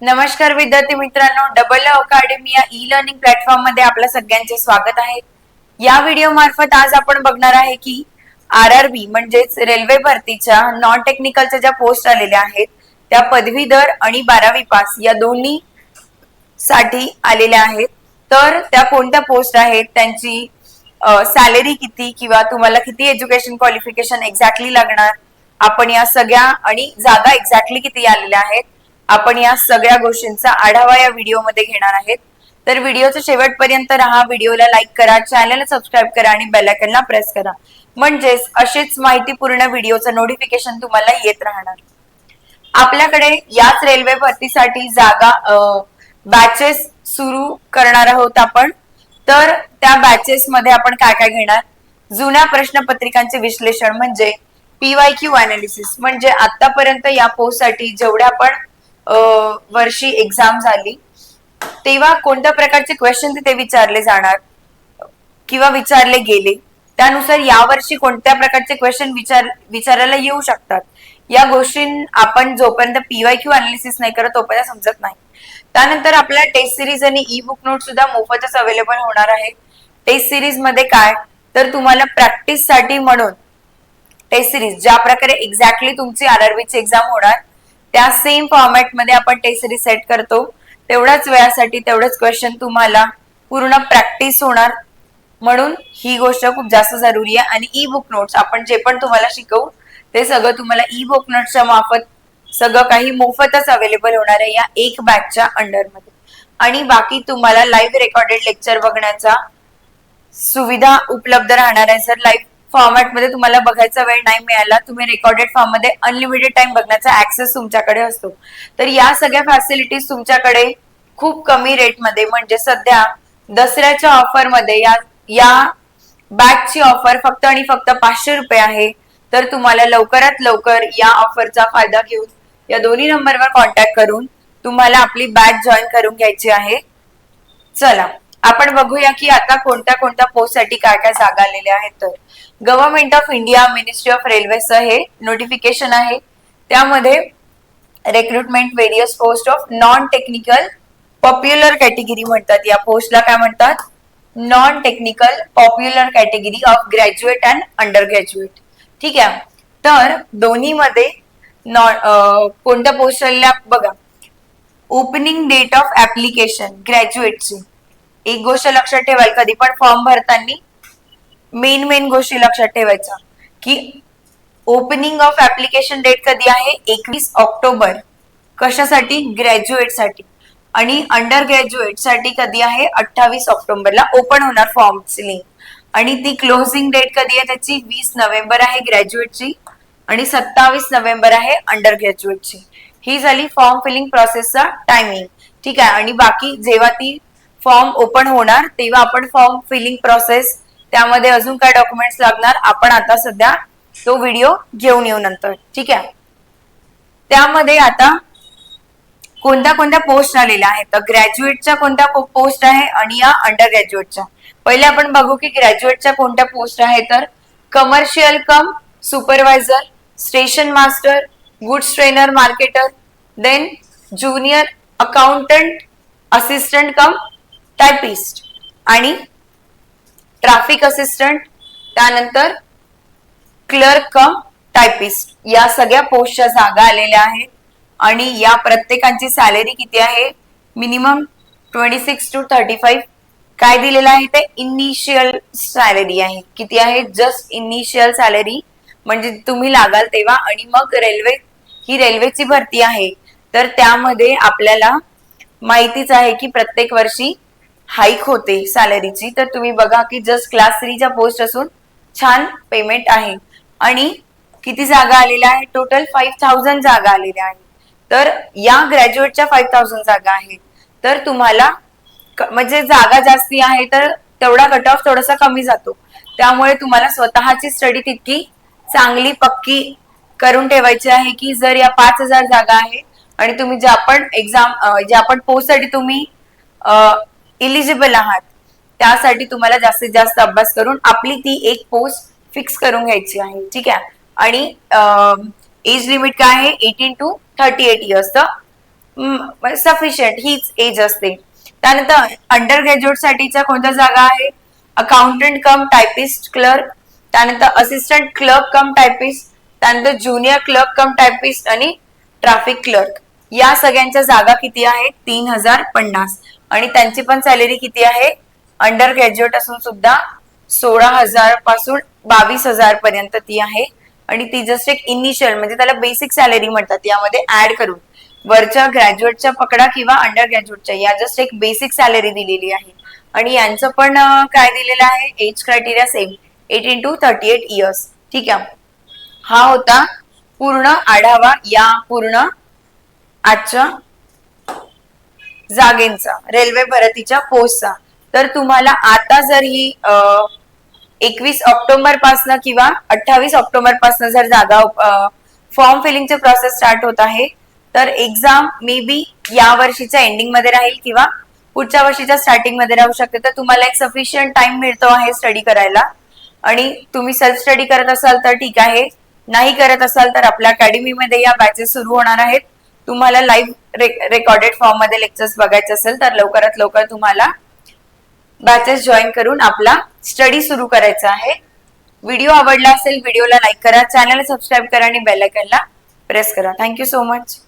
नमस्कार विद्यार्थी मित्रांनो डबल अकॅडमी या ई लर्निंग प्लॅटफॉर्ममध्ये आपलं सगळ्यांचे स्वागत आहे. या व्हिडिओ मार्फत आज आपण बघणार आहे की आर आर बी म्हणजेच रेल्वे भरतीच्या नॉन टेक्निकलच्या ज्या पोस्ट आलेल्या आहेत त्या पदवीधर आणि बारावी पास या दोन्ही साठी आलेल्या आहेत. तर त्या कोणत्या पोस्ट आहेत त्यांची सॅलरी किती किंवा तुम्हाला किती एज्युकेशन क्वालिफिकेशन एक्झॅक्टली लागणार आपण या सगळ्या आणि जागा एक्झॅक्टली किती आलेल्या आहेत आपण या सगळ्या गोष्टींचा आढावा या व्हिडिओमध्ये घेणार आहेत. तर व्हिडिओच्या शेवटपर्यंत राहा व्हिडिओला लाईक करा चॅनलला सबस्क्राईब करा आणि बेलायकनला प्रेस करा. म्हणजेच अशीच माहितीपूर्ण व्हिडिओचं नोटिफिकेशन तुम्हाला येत राहणार. आपल्याकडे याच रेल्वे भरतीसाठी जागा बॅचेस सुरू करणार आहोत आपण. तर त्या बॅचेस मध्ये आपण काय काय घेणार? जुन्या प्रश्नपत्रिकांचे विश्लेषण म्हणजे पीवाय क्यू अनालिसिस म्हणजे आतापर्यंत या पोस्टसाठी जेवढ्या पण वर्षी एक्झाम झाली. तेव्हा कोणत्या प्रकारचे क्वेश्चन तिथे विचारले जाणार किंवा विचारले गेले? त्यानुसार यावर्षी कोणत्या प्रकारचे क्वेश्चन विचार विचारायला येऊ शकतात? या गोष्टी आपण जोपर्यंत पीवाय क्यू अनालिसिस नाही करत तोपर्यंत समजत नाही. त्यानंतर आपल्या टेस्ट सिरीज आणि ई बुक नोट सुद्धा मोफतच अवेलेबल होणार आहे टेस्ट सिरीजमध्ये काय? तर तुम्हाला प्रॅक्टिससाठी म्हणून टेस्ट सिरीज ज्या प्रकारे एक्झॅक्टली तुमची आरआरबीची एक्झाम होणार त्या सेम फॉर्मॅटमध्ये आपण टेस्ट रिसेट करतो. तेवढ्याच वेळासाठी तेवढंच क्वेश्चन तुम्हाला पूर्ण प्रॅक्टिस होणार. म्हणून ही गोष्ट खूप जास्त जरुरी आहे. आणि ई बुक नोट्स आपण जे पण तुम्हाला शिकवू ते सगळं तुम्हाला ई बुक नोट्सच्या मार्फत सगळं काही मोफतच अवेलेबल होणार आहे या एक बॅचच्या अंडरमध्ये आणि बाकी तुम्हाला लाईव्ह रेकॉर्डेड लेक्चर बघण्याचा सुविधा उपलब्ध राहणार आहे जर लाईव्ह फॉर्मॅटमध्ये तुम्हाला बघायचा वेळ नाही मिळाला. तुम्ही रेकॉर्डेड फॉर्ममध्ये अनलिमिटेड टाइम बघण्याचा ऍक्सेस तुमच्याकडे असतो. तर या सगळ्या फॅसिलिटीज तुमच्याकडे खूप कमी रेटमध्ये म्हणजे सध्या दसऱ्याच्या ऑफरमध्ये या या बॅगची ऑफर फक्त आणि फक्त पाचशे रुपये आहे. तर तुम्हाला लवकरात लवकर या ऑफरचा फायदा घेऊन या दोन्ही नंबरवर कॉन्टॅक्ट करून तुम्हाला आपली बॅग जॉईन करून घ्यायची आहे. चला. आपण बघूया की आता कोणत्या कोणत्या पोस्टसाठी काय काय जागा आलेल्या आहेत तर. Government of India ministry of रेल्वेचं हे नोटिफिकेशन आहे. त्यामध्ये recruitment various post of non technical popular category म्हणतात. या पोस्टला काय म्हणतात? Non technical popular category of graduate and under graduate ठीक आहे? तर दोन्हीमध्ये नॉन कोणत्या पोस्ट बघा. ओपनिंग डेट ऑफ ऍप्लिकेशन ग्रॅज्युएटची एक गोष्ट लक्षात ठेवायला कधी पण फॉर्म भरताना मेन मेन गोष्टी लक्षात ठेवायच्या की ओपनिंग ऑफ ऍप्लिकेशन डेट कधी आहे? एकवीस ऑक्टोबर. कशासाठी? ग्रॅज्युएटसाठी आणि अंडर ग्रॅज्युएटसाठी कधी आहे? अठ्ठावीस ऑक्टोबरला ओपन होणार फॉर्मची लिंक आणि ती क्लोजिंग डेट कधी आहे त्याची? वीस नोव्हेंबर आहे ग्रॅज्युएटची आणि सत्तावीस नोव्हेंबर आहे अंडर ग्रॅज्युएटची ही झाली फॉर्म फिलिंग प्रोसेसचा टायमिंग ठीक आहे? आणि बाकी जेव्हा ती फॉर्म ओपन होणार तेव्हा आपण फॉर्म फिलिंग प्रोसेस त्यामध्ये अजून काय डॉक्युमेंट्स लागणार आपण आता सध्या तो व्हिडिओ घेऊन येऊ नंतर. ठीक आहे? त्यामध्ये आता कोणत्या कोणत्या पोस्ट आलेल्या आहेत? तर ग्रॅज्युएटच्या कोणत्या पोस्ट आहे आणि या अंडर ग्रॅज्युएटच्या पहिले आपण बघू की ग्रॅज्युएटच्या कोणत्या पोस्ट आहे तर commercial cum supervisor station master goods trainer marketer then junior accountant assistant cum typist आणि ट्रॅफिक असिस्टंट त्यानंतर क्लर्क कम टायपिस्ट या सगळ्या पोस्टच्या जागा आलेल्या आहेत. आणि या प्रत्येकांची सॅलरी किती आहे? Minimum twenty six to thirty five काय दिलेलं आहे ते? इनिशियल सॅलरी आहे. किती आहे? जस्ट इनिशियल सॅलरी म्हणजे तुम्ही लागाल तेव्हा आणि मग रेल्वे ही रेल्वेची भरती आहे. तर त्यामध्ये आपल्याला माहितीच आहे की प्रत्येक वर्षी हाईक होते सॅलरीची तर तुम्ही बघा की जस्ट क्लास थ्रीच्या पोस्ट असून छान पेमेंट आहे. आणि किती जागा आलेल्या आहेत? टोटल फाईव्ह थाउजंड जागा आलेल्या आहेत. तर या ग्रॅज्युएटच्या फाईव्ह थाउजंड जागा आहेत. तर तुम्हाला म्हणजे जागा जास्ती आहे तर तेवढा कट ऑफ थोडासा कमी जातो. त्यामुळे तुम्हाला स्वतःची स्टडी तितकी चांगली पक्की करून ठेवायची आहे की जर या पाच हजार जागा आहेत आणि तुम्ही ज्या पण एक्झाम ज्या पण पोस्टसाठी तुम्ही इलिजिबल आहात. त्यासाठी तुम्हाला जास्तीत जास्त अभ्यास करून आपली ती एक पोस्ट फिक्स करून घ्यायची आहे. ठीक आहे? आणि एज लिमिट काय आहे? Eighteen to thirty eight years sufficient हीच एज असते. त्यानंतर अंडर ग्रॅज्युएट साठीच्या कोणत्या जागा आहे? अकाउंटंट कम टायपिस्ट क्लर्क त्यानंतर असिस्टंट क्लर्क कम टायपिस्ट त्यानंतर ज्युनियर क्लर्क कम टायपिस्ट आणि ट्रॅफिक क्लर्क या सगळ्यांच्या जागा किती आहेत? तीन हजार पन्नास. आणि त्यांची पण सॅलरी किती आहे? अंडर ग्रॅज्युएट असून सुद्धा सोळा हजारपासून बावीस हजार पर्यंत ती आहे. आणि ती जस्ट एक इनिशियल म्हणजे त्याला बेसिक सॅलरी म्हणतात. यामध्ये ऍड करून वरच्या ग्रॅज्युएटच्या पकडा किंवा अंडर ग्रॅज्युएटच्या या जस्ट एक बेसिक सॅलरी दिलेली आहे. आणि यांचं पण काय दिलेलं आहे? Age criteria same eighteen to thirty eight years ठीक आहे. हा होता पूर्ण आढावा या पूर्ण आजच्या जागेंचा रेल्वे भरतीच्या पोस्टचा. तर तुम्हाला आता जर ही एकवीस ऑक्टोबर पासनं किंवा अठ्ठावीस ऑक्टोबर पासनं जर जागा फॉर्म फिलिंगचे प्रोसेस स्टार्ट होत आहे तर एक्झाम मे बी या वर्षीच्या एंडिंगमध्ये राहील किंवा पुढच्या वर्षीच्या स्टार्टिंगमध्ये राहू शकते. तर तुम्हाला एक सफिशियंट टाइम मिळतो आहे स्टडी करायला. आणि तुम्ही सेल्फ स्टडी करत असाल तर ठीक आहे. नाही करत असाल तर आपल्या अकॅडमीमध्ये या बॅचेस सुरू होणार आहेत. तुम्हाला लाईव्ह रेकॉर्डेड फॉर्ममध्ये लेक्चर्स बघायचे असेल तर लवकरात लवकर तुम्हाला बॅचेस जॉईन करून आपला स्टडी सुरू करायचा आहे. व्हिडिओ आवडला असेल व्हिडिओला लाईक करा. चॅनल सबस्क्राईब करा आणि बेल आयकनला प्रेस करा. Thank you so much